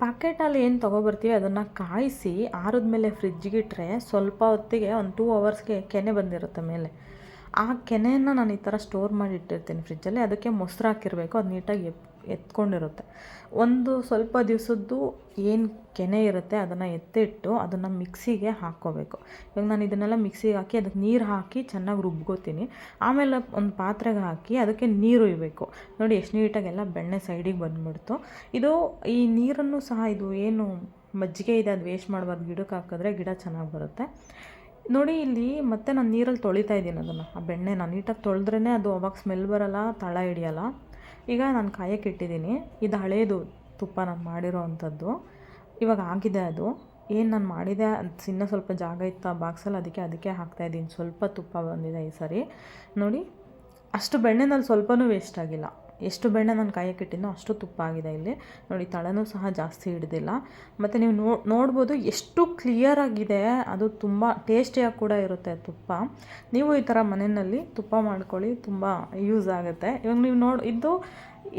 ಪ್ಯಾಕೆಟಲ್ಲಿ ಏನು ತೊಗೊಬರ್ತೀವಿ ಅದನ್ನು ಕಾಯಿಸಿ ಆರಿದ ಮೇಲೆ ಫ್ರಿಜ್ಜಿಗೆ ಇಟ್ಟರೆ ಸ್ವಲ್ಪ ಹೊತ್ತಿಗೆ ಒಂದು ಟೂ ಅವರ್ಸ್ಗೆ ಕೆನೆ ಬಂದಿರುತ್ತೆ ಮೇಲೆ. ಆ ಕೆನೆಯನ್ನು ನಾನು ಈ ಥರ ಸ್ಟೋರ್ ಮಾಡಿ ಇಟ್ಟಿರ್ತೀನಿ ಫ್ರಿಜ್ಜಲ್ಲಿ ಅದಕ್ಕೆ ಮೊಸರು ಹಾಕಿರಬೇಕು. ಅದು ನೀಟಾಗಿ ಎಪ್ ಎತ್ಕೊಂಡಿರುತ್ತೆ. ಒಂದು ಸ್ವಲ್ಪ ದಿವಸದ್ದು ಏನು ಕೆನೆ ಇರುತ್ತೆ ಅದನ್ನು ಎತ್ತಿಟ್ಟು ಅದನ್ನು ಮಿಕ್ಸಿಗೆ ಹಾಕ್ಕೋಬೇಕು. ಇವಾಗ ನಾನು ಇದನ್ನೆಲ್ಲ ಮಿಕ್ಸಿಗೆ ಹಾಕಿ ಅದಕ್ಕೆ ನೀರು ಹಾಕಿ ಚೆನ್ನಾಗಿ ರುಬ್ಕೋತೀನಿ. ಆಮೇಲೆ ಒಂದು ಪಾತ್ರೆಗೆ ಹಾಕಿ ಅದಕ್ಕೆ ನೀರು ಇಬೇಕು ನೋಡಿ ಎಷ್ಟು ನೀಟಾಗಿ ಎಲ್ಲ ಬೆಣ್ಣೆ ಸೈಡಿಗೆ ಬಂದ್ಬಿಡ್ತು. ಇದು ಈ ನೀರನ್ನು ಸಹ ಇದು ಏನು ಮಜ್ಜಿಗೆ ಇದೆ, ಅದು ವೇಸ್ಟ್ ಮಾಡಬಾರ್ದು. ಗಿಡಕ್ಕೆ ಹಾಕಿದ್ರೆ ಗಿಡ ಚೆನ್ನಾಗಿ ಬರುತ್ತೆ. ನೋಡಿ ಇಲ್ಲಿ ಮತ್ತೆ ನಾನು ನೀರಲ್ಲಿ ತೊಳಿತಾ ಇದ್ದೀನಿ ಅದನ್ನು. ಆ ಬೆಣ್ಣೆ ನಾನು ನೀಟಾಗಿ ತೊಳೆದ್ರೇ ಅದು ಅವಾಗ ಸ್ಮೆಲ್ ಬರಲ್ಲ, ತಳ ಹಿಡಿಯಲ್ಲ. ಈಗ ನಾನು ಕಾಯಕ್ಕೆ ಇಟ್ಟಿದ್ದೀನಿ. ಇದು ಹಳೇದು ತುಪ್ಪ ನಾನು ಮಾಡಿರೋ ಅಂಥದ್ದು. ಇವಾಗ ಆಗಿದೆ ಅದು. ಏನು ನಾನು ಮಾಡಿದೆ ಅದು ಸಿನ್ನ ಸ್ವಲ್ಪ ಜಾಗ ಇತ್ತು ಆ ಬಾಕ್ಸಲ್ಲಿ ಅದಕ್ಕೆ ಅದಕ್ಕೆ ಹಾಕ್ತಾಯಿದ್ದೀನಿ ಸ್ವಲ್ಪ ತುಪ್ಪ ಬಂದಿದೆ ಈ ಸರಿ. ನೋಡಿ, ಅಷ್ಟು ಬೆಣ್ಣೆನಲ್ಲಿ ಸ್ವಲ್ಪನೂ ವೇಸ್ಟ್ ಆಗಿಲ್ಲ. ಎಷ್ಟು ಬೆಣ್ಣೆ ನಾನು ಕಾಯಕ್ಕೆ ಇಟ್ಟಿದ್ದೋ ಅಷ್ಟು ತುಪ್ಪ ಆಗಿದೆ ಇಲ್ಲಿ. ನೋಡಿ, ತಳನೂ ಸಹ ಜಾಸ್ತಿ ಹಿಡ್ದಿಲ್ಲ. ಮತ್ತು ನೀವು ನೋ, ನೋಡ್ಬೋದು ಎಷ್ಟು ಕ್ಲಿಯರ್ ಆಗಿದೆ. ಅದು ತುಂಬ ಟೇಸ್ಟಿಯಾಗಿ ಕೂಡ ಇರುತ್ತೆ ತುಪ್ಪ. ನೀವು ಈ ಥರ ಮನೆಯಲ್ಲಿ ತುಪ್ಪ ಮಾಡ್ಕೊಳ್ಳಿ, ತುಂಬ ಯೂಸ್ ಆಗುತ್ತೆ. ಇವಾಗ ನೀವು ನೋಡಿ, ಇದು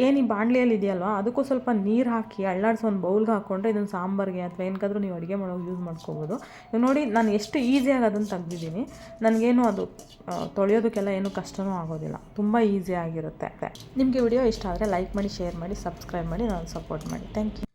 ಏನು ಈ ಬಾಣಲಿಯಲ್ಲಿ ಇದೆಯಲ್ವಾ? ಅದಕ್ಕೂ ಸ್ವಲ್ಪ ನೀರು ಹಾಕಿ, ಅಳ್ಳಾಡ್ಸಿ ಒಂದು ಬೌಲ್ಗೆ ಹಾಕ್ಕೊಂಡ್ರೆ ಇದನ್ನು ಸಾಂಬಾರಿಗೆ ಅಥವಾ ಏನಕ್ಕಾದ್ರೂ ನೀವು ಅಡುಗೆ ಮಾಡೋಕೆ ಯೂಸ್ ಮಾಡ್ಕೋಬೋದು. ನೋಡಿ, ನಾನು ಎಷ್ಟು ಈಸಿಯಾಗಿ ಅದನ್ನು ತೆಗ್ದಿದ್ದೀನಿ. ನನಗೇನು ಅದು ತೊಳೆಯೋದಕ್ಕೆಲ್ಲ ಏನು ಕಷ್ಟನೂ ಆಗೋದಿಲ್ಲ. ತುಂಬ ಈಸಿ ಆಗಿರುತ್ತೆ. ನಿಮಗೆ ವಿಡಿಯೋ ಇಷ್ಟ ಆದರೆ ಲೈಕ್ ಮಾಡಿ ಶೇರ್ ಮಾಡಿ ಸಬ್ಸ್ಕ್ರೈಬ್ ಮಾಡಿ, ನಾನು ಸಪೋರ್ಟ್ ಮಾಡಿ. Thank you